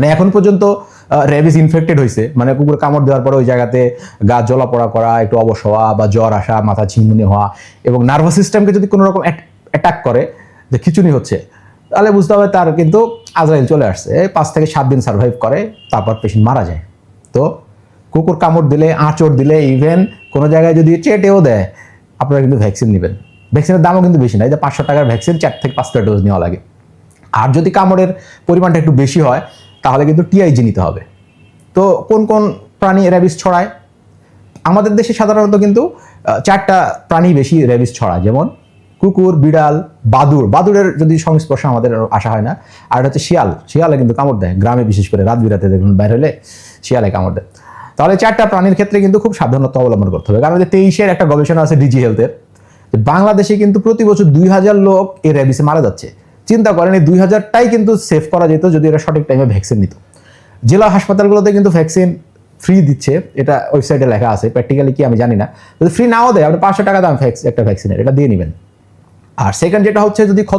মানে এখন পর্যন্ত র্যাবিস ইনফেক্টেড হয়েছে মানে কুকুর কামড় দেওয়ার পরে ওই জায়গাতে গা জ্বলাপড়া করা, একটু অবশ হওয়া বা জ্বর আসা, মাথা ঝিমুনি হওয়া এবং নার্ভাস সিস্টেমকে যদি কোনো রকম অ্যাটাক করে যে খিচুনি হচ্ছে, তাহলে বুঝতে হবে তার কিন্তু আজরাইল চলে আসছে। পাঁচ থেকে সাত দিন সার্ভাইভ করে, তারপর পেশেন্ট মারা যায়। তো কুকুর কামড় দিলে, আঁচড় দিলে ইভেন কোনো জায়গায় যদি চেটেও দেয়, আপনারা কিন্তু ভ্যাকসিন নেবেন। ভ্যাকসিনের দামও কিন্তু বেশি না, এই যে পাঁচশো টাকার ভ্যাকসিন চার থেকে পাঁচটা ডোজ নেওয়া লাগে। আর যদি কামড়ের পরিমাণটা একটু বেশি হয় তাহলে কিন্তু টিআইজি নিতে হবে। তো কোন কোন প্রাণী র্যাবিস ছড়ায়? আমাদের দেশে সাধারণত কিন্তু চারটা প্রাণী বেশি র্যাবিস ছড়ায়, যেমন কুকুর, বিড়াল বাদুড় বাদুড়ের যদি সংস্পর্শে আমাদের আসা হয় না, আর হচ্ছে শিয়াল। শিয়ালে কিন্তু কামড় দেয়, গ্রামে বিশেষ করে রাত বিরাতে দেখুন বাইরে হলে শিয়ালে কামড় দেয়। তাহলে চারটা প্রাণীর ক্ষেত্রে কিন্তু খুব সাবধানতা অবলম্বন করতে হবে। কারণ যে তেইশের একটা গবেষণা আছে ডিজি হেলথের বাংলাদেশে কিন্তু প্রতি বছর দুই হাজার লোক এই র্যাবিসে মারা যাচ্ছে। চিন্তা করেন এই দুই হাজারটাই কিন্তু সেভ করা যেত যদি এরা সঠিক টাইমে ভ্যাকসিন নিত। জেলা হাসপাতালগুলোতে কিন্তু ভ্যাকসিন ফ্রি দিচ্ছে, এটা ওয়েবসাইটে লেখা আছে প্র্যাকটিক্যালি কি আমি জানি না। যদি ফ্রি নাও দেয়, আপনি পাঁচশো টাকা দাম একটা ভ্যাকসিনের এটা দিয়ে নেবেন। আর সেকেন্ড যেটা হচ্ছে যদি ক্ষত